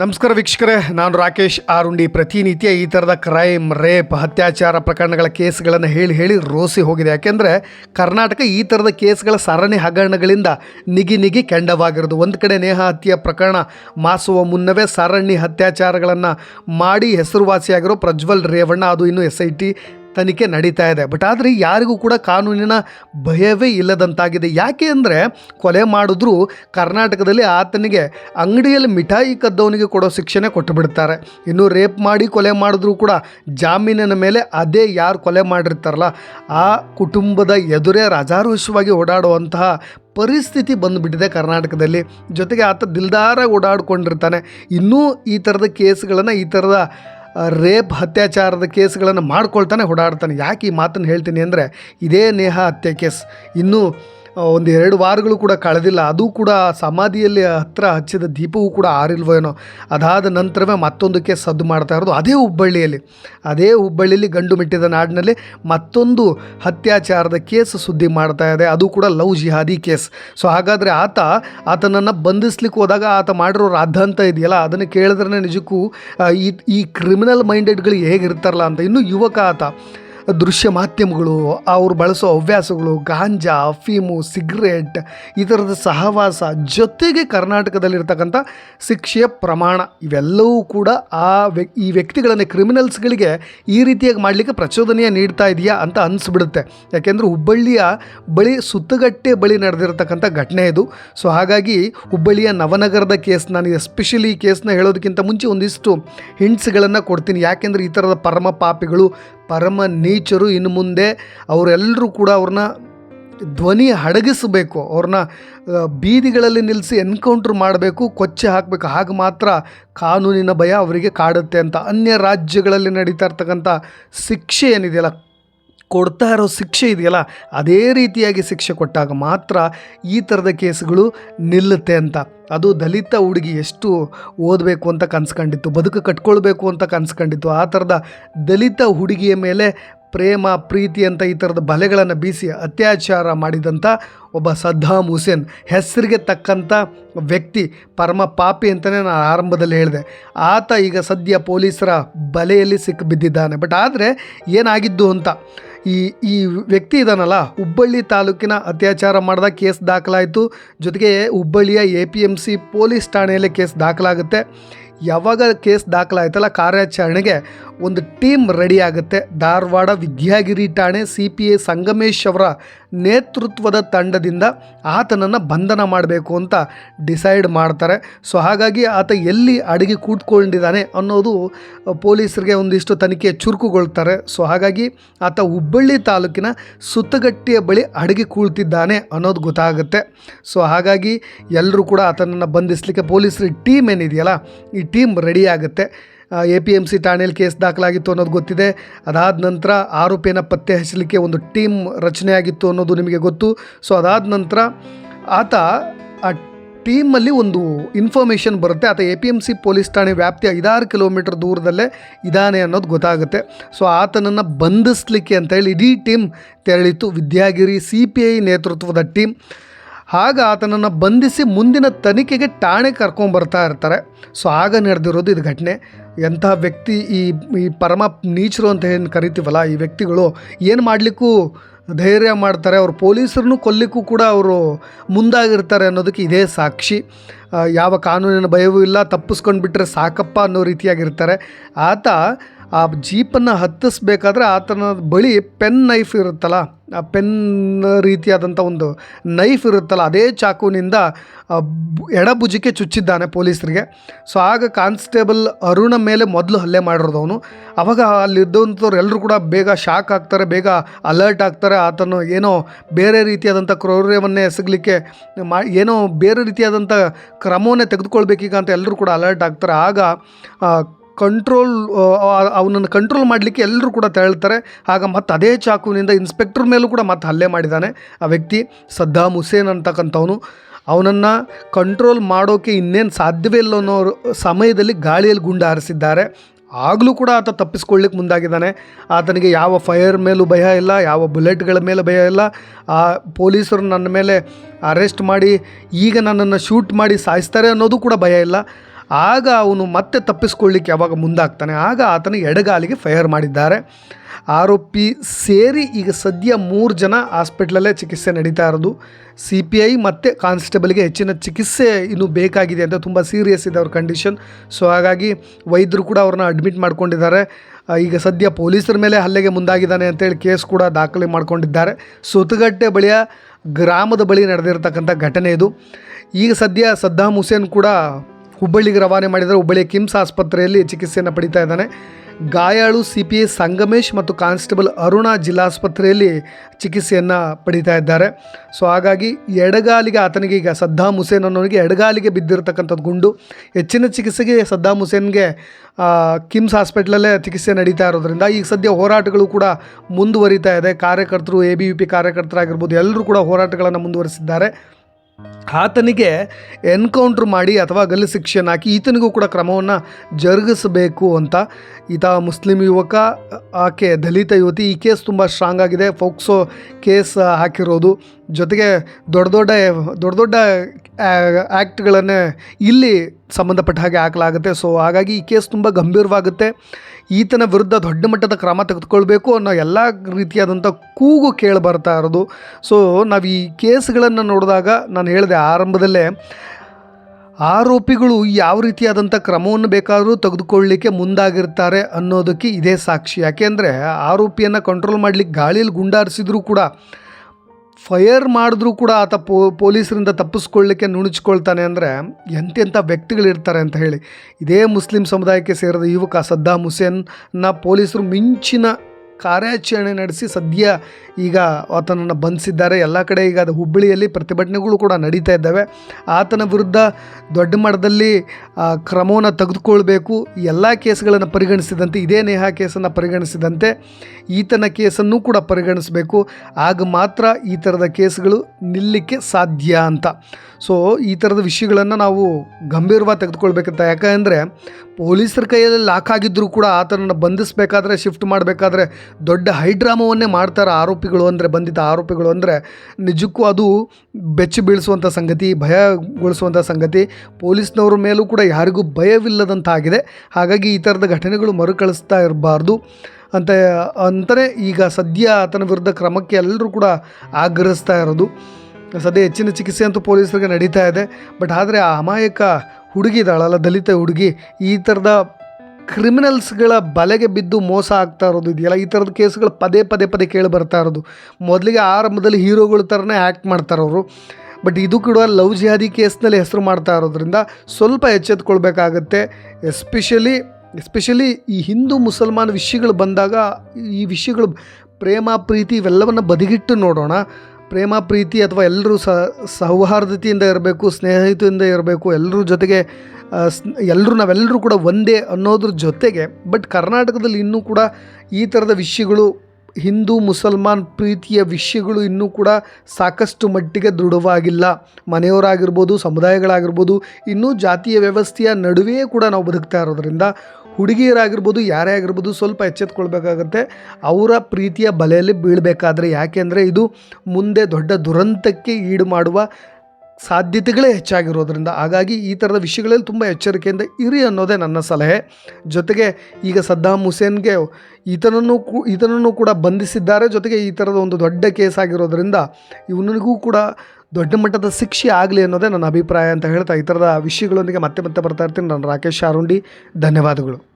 ನಮಸ್ಕಾರ ವೀಕ್ಷಕರೇ, ನಾನು ರಾಕೇಶ್ ಆರುಂಡಿ. ಪ್ರತಿನಿತ್ಯ ಈ ಥರದ ಕ್ರೈಮ್, ರೇಪ್, ಅತ್ಯಾಚಾರ ಪ್ರಕರಣಗಳ ಕೇಸ್ಗಳನ್ನು ಹೇಳಿ ಹೇಳಿ ರೋಸಿ ಹೋಗಿದೆ. ಯಾಕೆಂದರೆ ಕರ್ನಾಟಕ ಈ ಥರದ ಕೇಸ್ಗಳ ಸರಣಿ ಹಗರಣಗಳಿಂದ ನಿಗಿ ನಿಗಿ ಕೆಂಡವಾಗಿರೋದು. ಒಂದು ಕಡೆ ನೇಹ ಹತ್ಯೆ ಪ್ರಕರಣ ಮಾಸುವ ಮುನ್ನವೇ ಸರಣಿ ಅತ್ಯಾಚಾರಗಳನ್ನು ಮಾಡಿ ಹೆಸರುವಾಸಿಯಾಗಿರೋ ಪ್ರಜ್ವಲ್ ರೇವಣ್ಣ, ಅದು ಇನ್ನು ಎಸ್ ಐ ಟಿ ತನಿಖೆ ನಡೀತಾ ಇದೆ. ಬಟ್ ಆದರೆ ಯಾರಿಗೂ ಕೂಡ ಕಾನೂನಿನ ಭಯವೇ ಇಲ್ಲದಂತಾಗಿದೆ. ಯಾಕೆ ಅಂದರೆ ಕೊಲೆ ಮಾಡಿದ್ರೂ ಕರ್ನಾಟಕದಲ್ಲಿ ಆತನಿಗೆ ಅಂಗಡಿಯಲ್ಲಿ ಮಿಠಾಯಿ ಕದ್ದವನಿಗೆ ಕೊಡೋ ಶಿಕ್ಷೆನೇ ಕೊಟ್ಟು ಬಿಡ್ತಾರೆ ಇನ್ನು ರೇಪ್ ಮಾಡಿ ಕೊಲೆ ಮಾಡಿದ್ರೂ ಕೂಡ ಜಾಮೀನಿನ ಮೇಲೆ ಅದೇ ಯಾರು ಕೊಲೆ ಮಾಡಿರ್ತಾರಲ್ಲ, ಆ ಕುಟುಂಬದ ಎದುರೇ ರಾಜಾರೋಷವಾಗಿ ಓಡಾಡುವಂತಹ ಪರಿಸ್ಥಿತಿ ಬಂದುಬಿಟ್ಟಿದೆ ಕರ್ನಾಟಕದಲ್ಲಿ. ಜೊತೆಗೆ ಆತ ದಿಲ್ದಾರ ಓಡಾಡ್ಕೊಂಡಿರ್ತಾನೆ. ಇನ್ನೂ ಈ ಥರದ ಕೇಸ್ಗಳನ್ನು ಈ ಥರದ ರೇಪ್ ಅತ್ಯಾಚಾರದ ಕೇಸ್ಗಳನ್ನು ಮಾಡ್ಕೊಳ್ತಾನೆ ಓಡಾಡ್ತಾನೆ. ಯಾಕೆ ಈ ಮಾತನ್ನು ಹೇಳ್ತೀನಿ ಅಂದರೆ, ಇದೇ ನೇಹ ಹತ್ಯೆ ಕೇಸ್. ಇನ್ನೂ ಒಂದು ಎರಡು ವಾರಗಳು ಕೂಡ ಕಳೆದಿಲ್ಲ. ಅದು ಕೂಡ ಸಮಾಧಿಯಲ್ಲಿ ಹತ್ರ ಹಚ್ಚಿದ ದೀಪವೂ ಕೂಡ ಆರಿಲ್ವೋ ಏನೋ. ಅದಾದ ನಂತರವೇ ಮತ್ತೊಂದಕ್ಕೆ ಸದ್ದು ಮಾಡ್ತಾ ಇರೋದು. ಅದೇ ಹುಬ್ಬಳ್ಳಿಯಲ್ಲಿ. ಅದೇ ಹುಬ್ಬಳ್ಳಿಯಲ್ಲಿ ಗಂಡು ಮೆಟ್ಟಿದ ನಾಡಿನಲ್ಲಿ ಮತ್ತೊಂದು ಅತ್ಯಾಚಾರದ ಕೇಸ್ ಸುದ್ದಿ ಮಾಡ್ತಾ ಇದೆ. ಅದು ಕೂಡ ಲವ್ ಜಿಹಾದಿ ಕೇಸ್. ಸೊ, ಹಾಗಾದರೆ ಆತ, ಆತನನ್ನು ಬಂಧಿಸ್ಲಿಕ್ಕೆ ಹೋದಾಗ ಆತ ಮಾಡಿರೋ ರಾದ್ಧಾಂತ ಇದೆಯಲ್ಲ? ಅದನ್ನು ಕೇಳಿದ್ರೆ ನಿಜಕ್ಕೂ ಈ ಈ ಕ್ರಿಮಿನಲ್ ಮೈಂಡೆಡ್ಗಳು ಹೇಗಿರ್ತಾರಲ್ಲ ಅಂತ. ಇನ್ನೂ ಯುವಕ ಆತ. ದೃಶ್ಯ ಮಾಧ್ಯಮಗಳು, ಅವರು ಬಳಸೋ ಹವ್ಯಾಸಗಳು, ಗಾಂಜಾ ಅಫೀಮು ಸಿಗರೇಟ್ ಈ ಥರದ ಸಹವಾಸ ಜೊತೆಗೆ ಕರ್ನಾಟಕದಲ್ಲಿರ್ತಕ್ಕಂಥ ಶಿಕ್ಷೆಯ ಪ್ರಮಾಣ, ಇವೆಲ್ಲವೂ ಕೂಡ ಆ ಈ ವ್ಯಕ್ತಿಗಳನ್ನು ಕ್ರಿಮಿನಲ್ಸ್ಗಳಿಗೆ ಈ ರೀತಿಯಾಗಿ ಮಾಡಲಿಕ್ಕೆ ಪ್ರಚೋದನೆಯ ನೀಡ್ತಾ ಇದೆಯಾ ಅಂತ ಅನಿಸ್ಬಿಡುತ್ತೆ. ಯಾಕೆಂದರೆ ಹುಬ್ಬಳ್ಳಿಯ ಬಳಿ ಸುತ್ತಗಟ್ಟೆ ಬಳಿ ನಡೆದಿರತಕ್ಕಂಥ ಘಟನೆ ಇದು. ಸೊ, ಹಾಗಾಗಿ ಹುಬ್ಬಳ್ಳಿಯ ನವನಗರದ ಕೇಸ್ ನಾನು ಎಸ್ಪೆಷಲಿ ಈ ಕೇಸ್ನ ಹೇಳೋದಕ್ಕಿಂತ ಮುಂಚೆ ಒಂದಿಷ್ಟು ಹಿಂಟ್ಸ್ಗಳನ್ನು ಕೊಡ್ತೀನಿ. ಯಾಕೆಂದರೆ ಈ ಥರದ ಪರಮ ಪಾಪಿಗಳು ಪರಮ ನೀಚರು ಇನ್ನು ಮುಂದೆ ಅವರೆಲ್ಲರೂ ಕೂಡ ಅವ್ರನ್ನ ಧ್ವನಿ ಅಡಗಿಸಬೇಕು ಅವ್ರನ್ನ ಬೀದಿಗಳಲ್ಲಿ ನಿಲ್ಲಿಸಿ ಎನ್ಕೌಂಟ್ರ್ ಮಾಡಬೇಕು, ಕೊಚ್ಚೆ ಹಾಕಬೇಕು. ಹಾಗೆ ಮಾತ್ರ ಕಾನೂನಿನ ಭಯ ಅವರಿಗೆ ಕಾಡುತ್ತೆ ಅಂತ. ಅನ್ಯ ರಾಜ್ಯಗಳಲ್ಲಿ ನಡೀತಾ ಇರ್ತಕ್ಕಂಥ ಶಿಕ್ಷೆ ಏನಿದೆಯಲ್ಲ, ಕೊಡ್ತಾ ಇರೋ ಶಿಕ್ಷೆ ಇದೆಯಲ್ಲ, ಅದೇ ರೀತಿಯಾಗಿ ಶಿಕ್ಷೆ ಕೊಟ್ಟಾಗ ಮಾತ್ರ ಈ ಥರದ ಕೇಸ್ಗಳು ನಿಲ್ಲುತ್ತೆ ಅಂತ. ಅದು ದಲಿತ ಹುಡುಗಿ ಎಷ್ಟು ಓದಬೇಕು ಅಂತ ಕನ್ಸ್ಕೊಂಡಿತ್ತು, ಬದುಕು ಕಟ್ಕೊಳ್ಬೇಕು ಅಂತ ಕನ್ಸ್ಕೊಂಡಿತ್ತು, ಆ ಥರದ ದಲಿತ ಹುಡುಗಿಯ ಮೇಲೆ ಪ್ರೇಮ, ಪ್ರೀತಿ ಅಂತ ಈ ಥರದ ಬಲೆಗಳನ್ನು ಬೀಸಿ ಅತ್ಯಾಚಾರ ಮಾಡಿದಂಥ ಒಬ್ಬ ಸದ್ದಾಮ್ ಹುಸೇನ್. ಹೆಸರಿಗೆ ತಕ್ಕಂಥ ವ್ಯಕ್ತಿ, ಪರಮ ಪಾಪಿ ಅಂತಲೇ ನಾನು ಆರಂಭದಲ್ಲಿ ಹೇಳಿದೆ. ಆತ ಈಗ ಸದ್ಯ ಪೊಲೀಸರ ಬಲೆಯಲ್ಲಿ ಸಿಕ್ಕಿಬಿದ್ದಿದ್ದಾನೆ ಬಟ್ ಆದರೆ ಏನಾಗಿದ್ದು ಅಂತ? ಈ ಈ ವ್ಯಕ್ತಿ ಇದಾನಲ್ಲ, ಹುಬ್ಬಳ್ಳಿ ತಾಲೂಕಿನ ಅತ್ಯಾಚಾರ ಮಾಡಿದ ಕೇಸ್ ದಾಖಲಾಯಿತು. ಜೊತೆಗೆ ಹುಬ್ಬಳ್ಳಿಯ A P M C police ಠಾಣೆಯಲ್ಲಿ ಕೇಸ್ ದಾಖಲಾಗುತ್ತೆ. ಯಾವಾಗ ಕೇಸ್ ದಾಖಲಾಯಿತಲ್ಲ, ಕಾರ್ಯಾಚರಣೆಗೆ ಒಂದು ಟೀಮ್ ರೆಡಿ ಆಗುತ್ತೆ. ಧಾರವಾಡ ವಿದ್ಯಾಗಿರಿ ಠಾಣೆ ಸಿ ಪಿ ಎ ಸಂಗಮೇಶ್ ಅವರ ನೇತೃತ್ವದ ತಂಡದಿಂದ ಆತನನ್ನು ಬಂಧನ ಮಾಡಬೇಕು ಅಂತ ಡಿಸೈಡ್ ಮಾಡ್ತಾರೆ. ಸೊ, ಹಾಗಾಗಿ ಆತ ಎಲ್ಲಿ ಅಡುಗೆ ಕೂತ್ಕೊಂಡಿದ್ದಾನೆ ಅನ್ನೋದು ಪೊಲೀಸರಿಗೆ ಒಂದಿಷ್ಟು ತನಿಖೆ ಚುರುಕುಗೊಳ್ತಾರೆ. ಸೊ, ಹಾಗಾಗಿ ಆತ ಹುಬ್ಬಳ್ಳಿ ತಾಲೂಕಿನ ಸುತ್ತಗಟ್ಟಿಯ ಬಳಿ ಅಡುಗೆ ಕೂಳ್ತಿದ್ದಾನೆ ಅನ್ನೋದು ಗೊತ್ತಾಗುತ್ತೆ. ಸೊ, ಹಾಗಾಗಿ ಎಲ್ಲರೂ ಕೂಡ ಆತನನ್ನು ಬಂಧಿಸಲಿಕ್ಕೆ ಪೊಲೀಸರ ಟೀಮ್ ಏನಿದೆಯಲ್ಲ, ಈ ಟೀಮ್ ರೆಡಿ ಆಗುತ್ತೆ. ಎ ಪಿ ಎಂ ಸಿ ಠಾಣೆಯಲ್ಲಿ ಕೇಸ್ ದಾಖಲಾಗಿತ್ತು ಅನ್ನೋದು ಗೊತ್ತಿದೆ. ಅದಾದ ನಂತರ ಆರೋಪಿಯನ್ನು ಪತ್ತೆ ಹಚ್ಚಲಿಕ್ಕೆ ಒಂದು ಟೀಮ್ ರಚನೆ ಆಗಿತ್ತು ಅನ್ನೋದು ನಿಮಗೆ ಗೊತ್ತು. ಸೊ ಅದಾದ ನಂತರ ಆತ ಆ ಟೀಮಲ್ಲಿ ಒಂದು ಇನ್ಫಾರ್ಮೇಷನ್ ಬರುತ್ತೆ. ಆತ A P M C police ಠಾಣೆ ವ್ಯಾಪ್ತಿ ಐದಾರು ಕಿಲೋಮೀಟರ್ ದೂರದಲ್ಲೇ ಇದ್ದಾನೆ ಅನ್ನೋದು ಗೊತ್ತಾಗುತ್ತೆ. ಸೊ ಆತನನ್ನು ಬಂಧಿಸಲಿಕ್ಕೆ ಅಂತೇಳಿ ಇಡೀ ಟೀಮ್ ತೆರಳಿತು ವಿದ್ಯಾಗಿರಿ ಸಿ ಪಿ ಐ ನೇತೃತ್ವದ ಟೀಮ್. ಆಗ ಆತನನ್ನು ಬಂಧಿಸಿ ಮುಂದಿನ ತನಿಖೆಗೆ ಠಾಣೆ ಕರ್ಕೊಂಬರ್ತಾ ಇರ್ತಾರೆ. ಸೊ ಆಗ ನಡೆದಿರೋದು ಇದು ಘಟನೆ. ಎಂಥ ವ್ಯಕ್ತಿ ಈ ಈ ಪರಮ ನೀಚರು ಅಂತ ಏನು ಕರಿತೀವಲ್ಲ, ಈ ವ್ಯಕ್ತಿಗಳು ಏನು ಮಾಡಲಿಕ್ಕೂ ಧೈರ್ಯ ಮಾಡ್ತಾರೆ, ಅವರು ಪೊಲೀಸರನ್ನು ಕೊಲ್ಲಿಕ್ಕೂ ಕೂಡ ಅವರು ಮುಂದಾಗಿರ್ತಾರೆ ಅನ್ನೋದಕ್ಕೆ ಇದೇ ಸಾಕ್ಷಿ. ಯಾವ ಕಾನೂನಿನ ಭಯವೂ ಇಲ್ಲ ತಪ್ಪಿಸ್ಕೊಂಡು ಬಿಟ್ಟರೆ ಸಾಕಪ್ಪ ಅನ್ನೋ ರೀತಿಯಾಗಿರ್ತಾರೆ. ಆತ ಆ ಜೀಪನ್ನು ಹತ್ತಿಸ್ಬೇಕಾದ್ರೆ ಆತನ ಬಳಿ ಪೆನ್ ನೈಫ್ ಇರುತ್ತಲ್ಲ, ಆ ಪೆನ್ ರೀತಿಯಾದಂಥ ಒಂದು ನೈಫ್ ಇರುತ್ತಲ್ಲ, ಅದೇ ಚಾಕುವಿನಿಂದ ಎಡಭುಜಕ್ಕೆ ಚುಚ್ಚಿದ್ದಾನೆ ಪೊಲೀಸರಿಗೆ. ಸೊ ಆಗ ಕಾನ್ಸ್ಟೇಬಲ್ ಅರುಣ ಮೇಲೆ ಮೊದಲು ಹಲ್ಲೆ ಮಾಡಿರೋದು ಅವನು. ಅವಾಗ ಅಲ್ಲಿದ್ದಂಥವ್ರು ಎಲ್ಲರೂ ಕೂಡ ಬೇಗ ಶಾಕ್ ಆಗ್ತಾರೆ, ಬೇಗ ಅಲರ್ಟ್ ಆಗ್ತಾರೆ. ಆತನು ಏನೋ ಬೇರೆ ರೀತಿಯಾದಂಥ ಕ್ರೌರ್ಯವನ್ನೇ ಎಸಗಲಿಕ್ಕೆ ಮಾ, ಏನೋ ಬೇರೆ ರೀತಿಯಾದಂಥ ಕ್ರಮವನ್ನೇ ತೆಗೆದುಕೊಳ್ಬೇಕೀಗ ಅಂತ ಎಲ್ಲರೂ ಕೂಡ ಅಲರ್ಟ್ ಆಗ್ತಾರೆ. ಆಗ ಕಂಟ್ರೋಲ್ ಅವನನ್ನು ಕಂಟ್ರೋಲ್ ಮಾಡಲಿಕ್ಕೆ ಎಲ್ಲರೂ ಕೂಡ ತೆರಳ್ತಾರೆ. ಆಗ ಮತ್ತು ಅದೇ ಚಾಕುವಿನಿಂದ ಇನ್ಸ್ಪೆಕ್ಟರ್ ಮೇಲೂ ಕೂಡ ಮತ್ತೆ ಹಲ್ಲೆ ಮಾಡಿದ್ದಾನೆ ಆ ವ್ಯಕ್ತಿ ಸದ್ದಾಮ್ ಹುಸೇನ್ ಅಂತಕ್ಕಂಥವನು. ಅವನನ್ನು ಕಂಟ್ರೋಲ್ ಮಾಡೋಕ್ಕೆ ಇನ್ನೇನು ಸಾಧ್ಯವೇ ಇಲ್ಲ ಅನ್ನೋ ಸಮಯದಲ್ಲಿ ಗಾಳಿಯಲ್ಲಿ ಗುಂಡು ಹಾರಿಸಿದ್ದಾರೆ. ಆಗಲೂ ಕೂಡ ಆತ ತಪ್ಪಿಸ್ಕೊಳ್ಳಿಕ್ಕೆ ಮುಂದಾಗಿದ್ದಾನೆ. ಆತನಿಗೆ ಯಾವ ಫೈರ್ ಮೇಲೂ ಭಯ ಇಲ್ಲ, ಯಾವ ಬುಲೆಟ್ಗಳ ಮೇಲೆ ಭಯ ಇಲ್ಲ. ಆ ಪೊಲೀಸರು ನನ್ನ ಮೇಲೆ ಅರೆಸ್ಟ್ ಮಾಡಿ, ಈಗ ನನ್ನನ್ನು ಶೂಟ್ ಮಾಡಿ ಸಾಯಿಸ್ತಾರೆ ಅನ್ನೋದು ಕೂಡ ಭಯ ಇಲ್ಲ. ಆಗ ಅವನು ಮತ್ತೆ ತಪ್ಪಿಸ್ಕೊಳ್ಳಿಕ್ಕೆ ಯಾವಾಗ ಮುಂದಾಗ್ತಾನೆ? ಆಗ ಆತನ ಎಡಗಾಲಿಗೆ ಫೈರ್ ಮಾಡಿದ್ದಾರೆ. ಆರೋಪಿ ಸೇರಿ ಈಗ ಸದ್ಯ ಮೂರು ಜನ ಹಾಸ್ಪಿಟ್ಲಲ್ಲೇ ಚಿಕಿತ್ಸೆ ನಡೀತಾ ಇರೋದು. ಸಿ ಪಿ ಐ ಮತ್ತು ಕಾನ್ಸ್ಟೇಬಲ್ಗೆ ಹೆಚ್ಚಿನ ಚಿಕಿತ್ಸೆ ಇನ್ನೂ ಬೇಕಾಗಿದೆ ಅಂತ ತುಂಬ ಸೀರಿಯಸ್ ಇದೆ ಅವ್ರ ಕಂಡೀಷನ್ ಸೊ ಹಾಗಾಗಿ ವೈದ್ಯರು ಕೂಡ ಅವ್ರನ್ನ ಅಡ್ಮಿಟ್ ಮಾಡ್ಕೊಂಡಿದ್ದಾರೆ. ಈಗ ಸದ್ಯ ಪೊಲೀಸರ ಮೇಲೆ ಹಲ್ಲೆಗೆ ಮುಂದಾಗಿದ್ದಾನೆ ಅಂತೇಳಿ ಕೇಸ್ ಕೂಡ ದಾಖಲೆ ಮಾಡ್ಕೊಂಡಿದ್ದಾರೆ. ಸುತ್ತಗಟ್ಟೆ ಬಳಿಯ ಗ್ರಾಮದ ಬಳಿ ನಡೆದಿರತಕ್ಕಂಥ ಘಟನೆ ಇದು. ಈಗ ಸದ್ಯ ಸದ್ದಾಮ್ ಹುಸೇನ್ ಕೂಡ ಹುಬ್ಬಳ್ಳಿಗೆ ರವಾನೆ ಮಾಡಿದರೆ ಹುಬ್ಬಳ್ಳಿಯ ಕಿಮ್ಸ್ ಆಸ್ಪತ್ರೆಯಲ್ಲಿ ಚಿಕಿತ್ಸೆಯನ್ನು ಪಡಿತಾ ಇದ್ದಾನೆ. ಗಾಯಾಳು ಸಿ ಪಿ ಐ ಸಂಗಮೇಶ್ ಮತ್ತು ಕಾನ್ಸ್ಟೇಬಲ್ ಅರುಣ ಜಿಲ್ಲಾಸ್ಪತ್ರೆಯಲ್ಲಿ ಚಿಕಿತ್ಸೆಯನ್ನು ಪಡೀತಾ ಇದ್ದಾರೆ. ಸೊ ಹಾಗಾಗಿ ಎಡಗಾಲಿಗೆ ಆತನಿಗೆ ಈಗ ಸದ್ದಾಂ ಹುಸೇನ್ ಅನ್ನೋನಿಗೆ ಎಡಗಾಲಿಗೆ ಬಿದ್ದಿರತಕ್ಕಂಥದ್ದು ಗುಂಡು. ಹೆಚ್ಚಿನ ಚಿಕಿತ್ಸೆಗೆ ಸದ್ದಾಂ ಹುಸೇನ್ಗೆ ಕಿಮ್ಸ್ ಹಾಸ್ಪಿಟ್ಲಲ್ಲೇ ಚಿಕಿತ್ಸೆ ನಡೀತಾ ಇರೋದ್ರಿಂದ ಈಗ ಸದ್ಯ ಹೋರಾಟಗಳು ಕೂಡ ಮುಂದುವರಿತಾ ಇದೆ. ಕಾರ್ಯಕರ್ತರು, ಎ ಬಿ ಯು ಪಿ ಕಾರ್ಯಕರ್ತರಾಗಿರ್ಬೋದು, ಎಲ್ಲರೂ ಕೂಡ ಹೋರಾಟಗಳನ್ನು ಮುಂದುವರಿಸಿದ್ದಾರೆ. ಆತನಿಗೆ ಎನ್ಕೌಂಟ್ರ್ ಮಾಡಿ ಅಥವಾ ಗಲ್ಲು ಶಿಕ್ಷೆಯನ್ನು ಹಾಕಿ ಈತನಿಗೂ ಕೂಡ ಕ್ರಮವನ್ನು ಜರುಗಿಸಬೇಕು ಅಂತ ಈತ ಮುಸ್ಲಿಂ ಯುವಕ, ಆಕೆ ದಲಿತ ಯುವತಿ, ಈ ಕೇಸ್ ತುಂಬ ಸ್ಟ್ರಾಂಗ್ ಆಗಿದೆ. ಫೋಕ್ಸೋ ಕೇಸ್ ಹಾಕಿರೋದು ಜೊತೆಗೆ ದೊಡ್ಡ ದೊಡ್ಡ ದೊಡ್ಡ ದೊಡ್ಡ ಆ್ಯಕ್ಟ್ಗಳನ್ನೇ ಇಲ್ಲಿ ಸಂಬಂಧಪಟ್ಟ ಹಾಗೆ ಹಾಕಲಾಗುತ್ತೆ. ಸೊ ಹಾಗಾಗಿ ಈ ಕೇಸ್ ತುಂಬ ಗಂಭೀರವಾಗುತ್ತೆ. ಈತನ ವಿರುದ್ಧ ದೊಡ್ಡ ಮಟ್ಟದ ಕ್ರಮ ತೆಗೆದುಕೊಳ್ಬೇಕು ಅನ್ನೋ ಎಲ್ಲ ರೀತಿಯಾದಂಥ ಕೂಗು ಕೇಳಿ ಬರ್ತಾ ಇರೋದು. ಸೊ ನಾವು ಈ ಕೇಸ್ಗಳನ್ನು ನೋಡಿದಾಗ ನಾನು ಹೇಳಿದೆ ಆರಂಭದಲ್ಲೇ, ಆರೋಪಿಗಳು ಯಾವ ರೀತಿಯಾದಂಥ ಕ್ರಮವನ್ನು ಬೇಕಾದರೂ ತೆಗೆದುಕೊಳ್ಳಲಿಕ್ಕೆ ಮುಂದಾಗಿರ್ತಾರೆ ಅನ್ನೋದಕ್ಕೆ ಇದೇ ಸಾಕ್ಷಿ. ಯಾಕೆಂದರೆ ಆರೋಪಿಯನ್ನು ಕಂಟ್ರೋಲ್ ಮಾಡಲಿಕ್ಕೆ ಗಾಳಿಯಲ್ಲಿ ಗುಂಡಾರಿಸಿದ್ರೂ ಕೂಡ ಫೈರ್ ಮಾಡಿದ್ರೂ ಕೂಡ ಆತ ಪೋ, ಪೊಲೀಸರಿಂದ ತಪ್ಪಿಸ್ಕೊಳ್ಳಿಕ್ಕೆ ನುಣುಚ್ಕೊಳ್ತಾನೆ ಅಂದರೆ ಎಂತೆಂಥ ವ್ಯಕ್ತಿಗಳಿರ್ತಾರೆ ಅಂತ ಹೇಳಿ. ಇದೇ ಮುಸ್ಲಿಂ ಸಮುದಾಯಕ್ಕೆ ಸೇರಿದ ಯುವಕ ಸದ್ದಾಮ್ ಹುಸೇನ್ನ ಪೊಲೀಸರು ಮಿಂಚಿನ ಕಾರ್ಯಾಚರಣೆ ನಡೆಸಿ ಸದ್ಯ ಈಗ ಆತನನ್ನು ಬಂಧಿಸಿದ್ದಾರೆ. ಎಲ್ಲ ಕಡೆ ಈಗ ಅದು ಹುಬ್ಬಳ್ಳಿಯಲ್ಲಿ ಪ್ರತಿಭಟನೆಗಳು ಕೂಡ ನಡೀತಾ ಇದ್ದಾವೆ. ಆತನ ವಿರುದ್ಧ ದೊಡ್ಡ ಮಟ್ಟದಲ್ಲಿ ಕ್ರಮವನ್ನು ತೆಗೆದುಕೊಳ್ಬೇಕು. ಎಲ್ಲ ಕೇಸ್ಗಳನ್ನು ಪರಿಗಣಿಸಿದಂತೆ, ಇದೇ ನೇಹಾ ಕೇಸನ್ನು ಪರಿಗಣಿಸಿದಂತೆ ಈತನ ಕೇಸನ್ನು ಕೂಡ ಪರಿಗಣಿಸಬೇಕು. ಆಗ ಮಾತ್ರ ಈ ಥರದ ಕೇಸ್ಗಳು ನಿಲ್ಲಕ್ಕೆ ಸಾಧ್ಯ ಅಂತ. ಸೊ ಈ ಥರದ ವಿಷಯಗಳನ್ನು ನಾವು ಗಂಭೀರವಾಗಿ ತೆಗೆದುಕೊಳ್ಬೇಕಂತ ಯಾಕಂದರೆ ಪೊಲೀಸರ ಕೈಯಲ್ಲಿ ಲಾಕ್ ಆಗಿದ್ದರೂ ಕೂಡ ಆತನನ್ನು ಬಂಧಿಸಬೇಕಾದ್ರೆ, ಶಿಫ್ಟ್ ಮಾಡಬೇಕಾದ್ರೆ ದೊಡ್ಡ ಹೈಡ್ರಾಮವನ್ನೇ ಮಾಡ್ತಾರೆ ಆರೋಪಿಗಳು ಅಂದರೆ, ಬಂಧಿತ ಆರೋಪಿಗಳು ಅಂದರೆ. ನಿಜಕ್ಕೂ ಅದು ಬೆಚ್ಚಿ ಬೀಳಿಸುವಂಥ ಸಂಗತಿ ಭಯಗೊಳಿಸುವಂಥ ಸಂಗತಿ. ಪೊಲೀಸ್ನವ್ರ ಮೇಲೂ ಕೂಡ ಯಾರಿಗೂ ಭಯವಿಲ್ಲದಂತಾಗಿದೆ. ಹಾಗಾಗಿ ಈ ಥರದ ಘಟನೆಗಳು ಮರುಕಳಿಸ್ತಾ ಇರಬಾರ್ದು. ಅಂತ ಅಂತಲೇ ಈಗ ಸದ್ಯ ಆತನ ವಿರುದ್ಧ ಕ್ರಮಕ್ಕೆ ಎಲ್ಲರೂ ಕೂಡ ಆಗ್ರಹಿಸ್ತಾ ಇರೋದು. ಸದ್ಯ ಹೆಚ್ಚಿನ ಚಿಕಿತ್ಸೆ ಅಂತೂ ಪೊಲೀಸರಿಗೆ ನಡೀತಾ ಇದೆ. ಬಟ್ ಆದರೆ ಆ ಅಮಾಯಕ ಹುಡುಗಿ ಇದ್ದಾಳಲ್ಲ ದಲಿತ ಹುಡುಗಿ, ಈ ಥರದ ಕ್ರಿಮಿನಲ್ಸ್ಗಳ ಬಲೆಗೆ ಬಿದ್ದು ಮೋಸ ಆಗ್ತಾ ಇರೋದು ಇದೆಯಲ್ಲ? ಈ ಥರದ ಕೇಸ್ಗಳು ಪದೇ ಪದೇ ಪದೇ ಕೇಳಿ ಬರ್ತಾ ಇರೋದು. ಮೊದಲಿಗೆ ಆರಂಭದಲ್ಲಿ ಹೀರೋಗಳ ಥರನೇ ಆ್ಯಕ್ಟ್ ಮಾಡ್ತಾರೆ ಅವರು ಬಟ್ ಇದು ಕೂಡ ಲವ್ ಜಿಹಾದಿ ಕೇಸ್ನಲ್ಲಿ ಹೆಸರು ಮಾಡ್ತಾ ಇರೋದ್ರಿಂದ ಸ್ವಲ್ಪ ಎಚ್ಚೆತ್ಕೊಳ್ಬೇಕಾಗತ್ತೆ. ಎಸ್ಪೆಷಲಿ ಎಸ್ಪೆಷಲಿ ಈ ಹಿಂದೂ ಮುಸಲ್ಮಾನ್ ವಿಷಯಗಳು ಬಂದಾಗ ಈ ವಿಷಯಗಳು ಪ್ರೇಮ, ಪ್ರೀತಿ ಇವೆಲ್ಲವನ್ನು ಬದಿಗಿಟ್ಟು ನೋಡೋಣ. ಪ್ರೇಮ, ಪ್ರೀತಿ ಅಥವಾ ಎಲ್ಲರೂ ಸೌಹಾರ್ದತೆಯಿಂದ ಇರಬೇಕು ಸ್ನೇಹಿತದಿಂದ ಇರಬೇಕು, ಎಲ್ಲರೂ ಜೊತೆಗೆ ಎಲ್ಲರೂ ನಾವೆಲ್ಲರೂ ಕೂಡ ಒಂದೇ ಅನ್ನೋದ್ರ ಜೊತೆಗೆ, ಬಟ್ ಕರ್ನಾಟಕದಲ್ಲಿ ಇನ್ನೂ ಕೂಡ ಈ ಥರದ ವಿಷಯಗಳು, ಹಿಂದೂ, ಮುಸಲ್ಮಾನ್ ಪ್ರೀತಿಯ ವಿಷಯಗಳು ಇನ್ನೂ ಕೂಡ ಸಾಕಷ್ಟು ಮಟ್ಟಿಗೆ ದೃಢವಾಗಿಲ್ಲ. ಮನೆಯವರಾಗಿರ್ಬೋದು, ಸಮುದಾಯಗಳಾಗಿರ್ಬೋದು, ಇನ್ನೂ ಜಾತಿಯ ವ್ಯವಸ್ಥೆಯ ನಡುವೆಯೇ ಕೂಡ ನಾವು ಬದುಕ್ತಾ ಇರೋದ್ರಿಂದ ಹುಡುಗಿಯರಾಗಿರ್ಬೋದು, ಯಾರೇ ಆಗಿರ್ಬೋದು ಸ್ವಲ್ಪ ಎಚ್ಚೆತ್ಕೊಳ್ಬೇಕಾಗತ್ತೆ. ಅವರ ಪ್ರೀತಿಯ ಬಲೆಯಲ್ಲಿ ಬೀಳಬೇಕಾದ್ರೆ ಯಾಕೆಂದರೆ ಇದು ಮುಂದೆ ದೊಡ್ಡ ದುರಂತಕ್ಕೆ ಈಡು ಮಾಡುವ ಸಾಧ್ಯತೆಗಳೇ ಹೆಚ್ಚಾಗಿರೋದ್ರಿಂದ. ಹಾಗಾಗಿ ಈ ಥರದ ವಿಷಯಗಳಲ್ಲಿ ತುಂಬ ಎಚ್ಚರಿಕೆಯಿಂದ ಇರಿ ಅನ್ನೋದೇ ನನ್ನ ಸಲಹೆ. ಜೊತೆಗೆ ಈಗ ಸದ್ದಾಮ್ ಹುಸೇನ್ಗೆ ಈತನನ್ನು ಕೂ, ಈತನನ್ನು ಕೂಡ ಬಂಧಿಸಿದ್ದಾರೆ. ಜೊತೆಗೆ ಈ ಥರದ ಒಂದು ದೊಡ್ಡ ಕೇಸ್ ಆಗಿರೋದ್ರಿಂದ ಇವನಿಗೂ ಕೂಡ ದೊಡ್ಡ ಮಟ್ಟದ ಶಿಕ್ಷೆ ಆಗಲಿ ಅನ್ನೋದೇ ನನ್ನ ಅಭಿಪ್ರಾಯ ಅಂತ ಹೇಳ್ತಾ ಈ ಥರದ ವಿಷಯಗಳೊಂದಿಗೆ ಮತ್ತೆ ಮತ್ತೆ ಬರ್ತಾ ಇರ್ತೀನಿ. ನಾನು ರಾಕೇಶ್ ಶಾರುಂಡಿ. ಧನ್ಯವಾದಗಳು.